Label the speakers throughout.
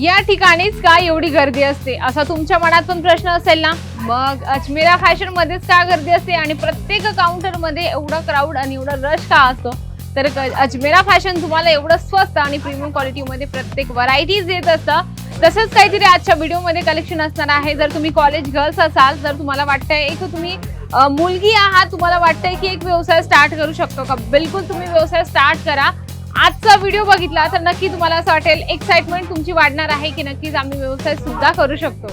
Speaker 1: या ठिकाणीच का एवढी गर्दी असते? असा तुमच्या मनात पण प्रश्न असेल ना? मग अजमेरा फॅशन मध्येच का गर्दी असते? आणि प्रत्येक काउंटरमध्ये एवढा क्राऊड आणि एवढा रश का असतो? तर क- अजमेरा फॅशन तुम्हाला एवढं स्वस्त आणि प्रीमियम क्वालिटीमध्ये प्रत्येक व्हरायटीज देत असतं. तसंच काहीतरी आजच्या व्हिडिओमध्ये कलेक्शन असणार आहे. जर तुम्ही कॉलेज गर्ल्स असाल तर तुम्हाला वाटतंय एक तुम्ही मुलगी आहात तुम्हाला वाटतंय की एक व्यवसाय स्टार्ट करू शकतो. का बिलकुल तुम्ही व्यवसाय स्टार्ट करा. आजचा व्हिडिओ बघितला तर नक्की तुम्हाला असं वाटेल एक्साइटमेंट तुमची वाढणार आहे की नक्कीच आम्ही व्यवसाय सुद्धा करू शकतो.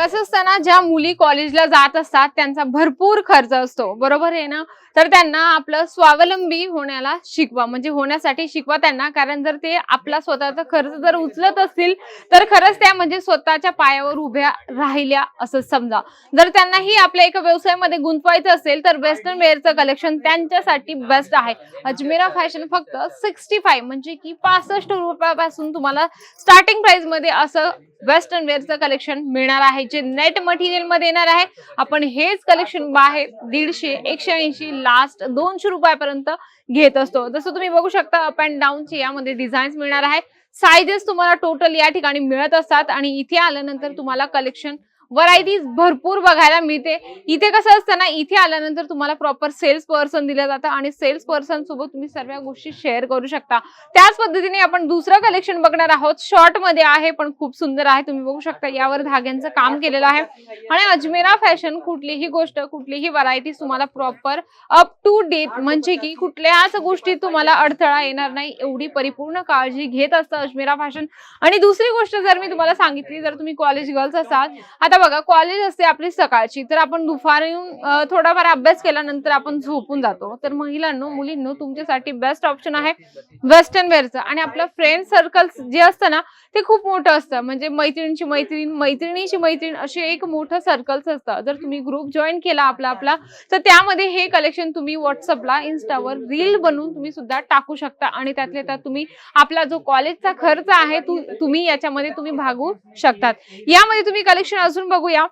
Speaker 1: कसं असतं ना ज्या मुली कॉलेजला जात असतात त्यांचा भरपूर खर्च असतो. बरोबर आहे ना? तर त्यांना आपलं स्वावलंबी होण्याला शिकवा. म्हणजे होण्यासाठी शिकवा त्यांना. कारण जर ते आपला स्वतःचा खर्च जर उचलत असतील तर खरंच त्या म्हणजे स्वतःच्या पायावर उभ्या राहिल्या असं समजा. जर त्यांनाही आपल्या एका व्यवसायामध्ये गुंतवायचं असेल तर वेस्टर्न वेअरचं कलेक्शन त्यांच्यासाठी बेस्ट आहे. अजमेरा फॅशन फक्त सिक्स्टी फाईव्ह म्हणजे की पासष्ट रुपयापासून तुम्हाला स्टार्टिंग प्राइसमध्ये असं वेस्टर्न वेअरचं कलेक्शन मिळणार आहे जे नेट मटेरियलमध्ये येणार आहे. आपण हेच कलेक्शन बाहेर दीडशे एकशे ऐंशी लास्ट दोनशे रुपयापर्यंत घेत असतो. जसं तुम्ही बघू शकता अप अँड डाऊनचे यामध्ये डिझाईन्स मिळणार आहे सायझेस तुम्हाला टोटल या ठिकाणी मिळत असतात आणि इथे आल्यानंतर तुम्हाला कलेक्शन व्हरायटीज भरपूर बघायला मिळते. इथे कसं असतं ना इथे आल्यानंतर तुम्हाला प्रॉपर सेल्स पर्सन दिलं जातं आणि सेल्स पर्सन सोबत तुम्ही सर्व गोष्टी शेअर करू शकता. त्याच पद्धतीने आपण दुसरं कलेक्शन बघणार आहोत. शॉर्टमध्ये आहे पण खूप सुंदर आहे. तुम्ही बघू शकता यावर धाग्यांचं काम केलेलं आहे. आणि अजमेरा फॅशन कुठलीही गोष्ट कुठलीही व्हरायटी तुम्हाला प्रॉपर अप टू डेट म्हणजे की कुठल्याच गोष्टीत तुम्हाला अडथळा येणार नाही. एवढी परिपूर्ण काळजी घेत असतं अजमेरा फॅशन आणि दुसरी गोष्ट जर मी तुम्हाला सांगितली जर तुम्ही कॉलेज गर्ल्स असाल आता बघा कॉलेज असते आपली सकाळची तर आपण दुपार येऊन थोडाफार अभ्यास केल्यानंतर आपण झोपून जातो. तर महिलांनो मुलींनो तुमच्यासाठी बेस्ट ऑप्शन आहे वेस्टर्न वेअरचं आणि आपलं फ्रेंड सर्कल जे असतं ना ते खूप मोठं असतं. म्हणजे मैत्रिणीची मैत्रीण मैत्रिणीची मैत्रीण असे एक मोठं सर्कल्स असतं. जर तुम्ही ग्रुप जॉईन केला आपला आपला तर त्यामध्ये हे कलेक्शन तुम्ही व्हॉट्सअपला इन्स्टावर रील बनवून तुम्ही सुद्धा टाकू शकता. आणि त्यातल्या त्यात तुम्ही आपला जो कॉलेजचा खर्च आहे तुम्ही याच्यामध्ये तुम्ही भागू शकतात. यामध्ये तुम्ही कलेक्शन अजून बघूया.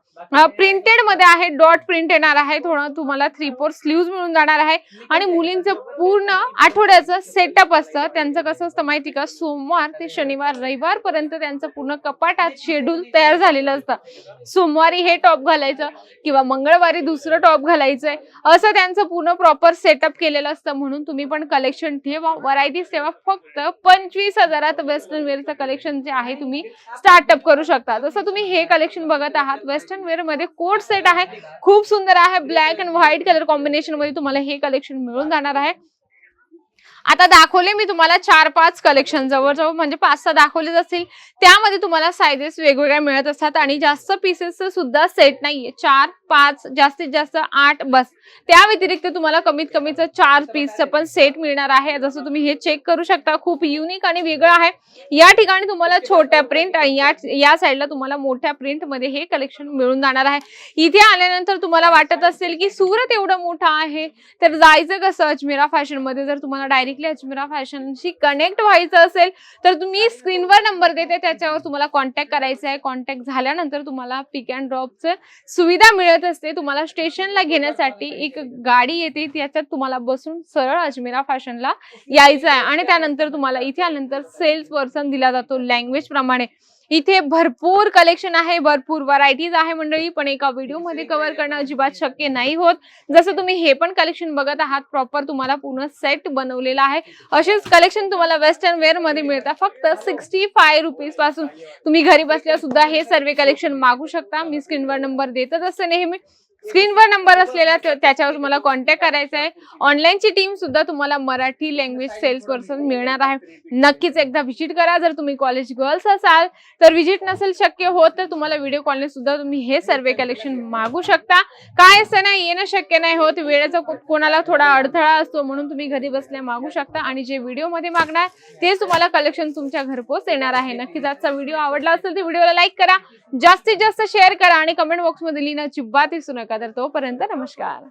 Speaker 1: प्रिंटेडमध्ये आहे डॉट प्रिंट येणार आहे थोडं तुम्हाला थ्री फोर स्लीव्ह मिळून जाणार आहे. आणि मुलींचं पूर्ण आठवड्याचं सेटअप असतं. त्यांचं कसं असतं माहिती का? सोमवार ते शनिवार रविवार पर्यंत त्यांचं पूर्ण कपाटात शेड्यूल तयार झालेलं असतं. सोमवारी हे टॉप घालायचं किंवा मंगळवारी दुसरं टॉप घालायचंय. असं त्यांचं पूर्ण प्रॉपर सेटअप केलेलं असतं. म्हणून तुम्ही पण कलेक्शन ठेवा. व्हरायटीज ठेवा. फक्त पंचवीस हजारात वेस्टर्न वेअरचं कलेक्शन जे आहे तुम्ही स्टार्टअप करू शकता. जसं तुम्ही हे कलेक्शन बघत आहात वेस्टर्न वेअरमध्ये कोट सेट आहे. खूप सुंदर आहे. ब्लॅक अँड व्हाईट कलर कॉम्बिनेशनमध्ये तुम्हाला हे कलेक्शन मिळून जाणार आहे. आता दाखवले मी तुम्हाला चार पाच कलेक्शन जवळजवळ म्हणजे पाच सहा दाखवलेच असतील. त्यामध्ये तुम्हाला सायझेस वेगवेगळ्या मिळत असतात आणि जास्त पीसेस सुद्धा सेट नाहीये. चार पाच जास्तीत जास्त आठ बस. त्या व्यतिरिक्त तुम्हाला कमीत कमीच चार पीसचं पण सेट मिळणार आहे. जसं तुम्ही हे चेक करू शकता खूप युनिक आणि वेगळं आहे. या ठिकाणी तुम्हाला छोट्या प्रिंट आणि या या साईडला तुम्हाला मोठ्या प्रिंटमध्ये हे कलेक्शन मिळून जाणार आहे. इथे आल्यानंतर तुम्हाला वाटत असेल की सुरत एवढं मोठं आहे तर जायचं कसं? अजमेरा फॅशनमध्ये जर तुम्हाला डायरेक्ट डायरेक्टली अजमेरा फॅशनशी कनेक्ट व्हायचं असेल तर तुम्ही स्क्रीनवर नंबर देते त्याच्यावर तुम्हाला कॉन्टॅक्ट करायचा आहे. कॉन्टॅक्ट झाल्यानंतर तुम्हाला पिक अँड ड्रॉपचं सुविधा मिळत असते. तुम्हाला स्टेशनला घेण्यासाठी एक गाडी येते त्याच्यात तुम्हाला बसून सरळ अजमेरा फॅशनला यायचं आहे. आणि त्यानंतर तुम्हाला इथे आल्यानंतर सेल्स पर्सन दिला जातो लँग्वेज प्रमाणे. इथे भरपूर कलेक्शन आहे भरपूर व्हरायटीज आहे मंडळी पण एका व्हिडिओमध्ये कव्हर करणं अजिबात शक्य नाही होत. जसं तुम्ही हे पण कलेक्शन बघत आहात प्रॉपर तुम्हाला पूर्ण सेट बनवलेला आहे. असेच कलेक्शन तुम्हाला वेस्टर्न वेअरमध्ये मिळतात. फक्त सिक्स्टी फाय रुपीजपासून तुम्ही घरी बसल्या सुद्धा हे सर्व कलेक्शन मागू शकता. मी स्क्रीनवर नंबर देतच असते नेहमी. स्क्रीनवर नंबर असलेला त्याच्यावर तुम्हाला कॉन्टॅक्ट करायचा आहे. ऑनलाईनची टीम सुद्धा तुम्हाला मराठी लँग्वेज सेल्स पर्सन मिळणार आहे. नक्कीच एकदा व्हिजिट करा. जर तुम्ही कॉलेज गर्ल्स असाल तर व्हिजिट नसेल शक्य होत तर तुम्हाला व्हिडिओ कॉलने सुद्धा तुम्ही हे सर्वे कलेक्शन मागू शकता. काय असतं नाही येणं शक्य नाही होत. वेळेचा कोणाला थोडा अडथळा असतो म्हणून तुम्ही घरी बसल्या मागू शकता. आणि जे व्हिडिओमध्ये मागणार तेच तुम्हाला कलेक्शन तुमच्या घरपोच येणार आहे. नक्कीच आजचा व्हिडिओ आवडला असेल तर व्हिडिओला लाईक करा. जास्तीत जास्त शेअर करा आणि कमेंट बॉक्समध्ये लिहिणं अजिबात नका नका तर तोपर्यंत नमस्कार.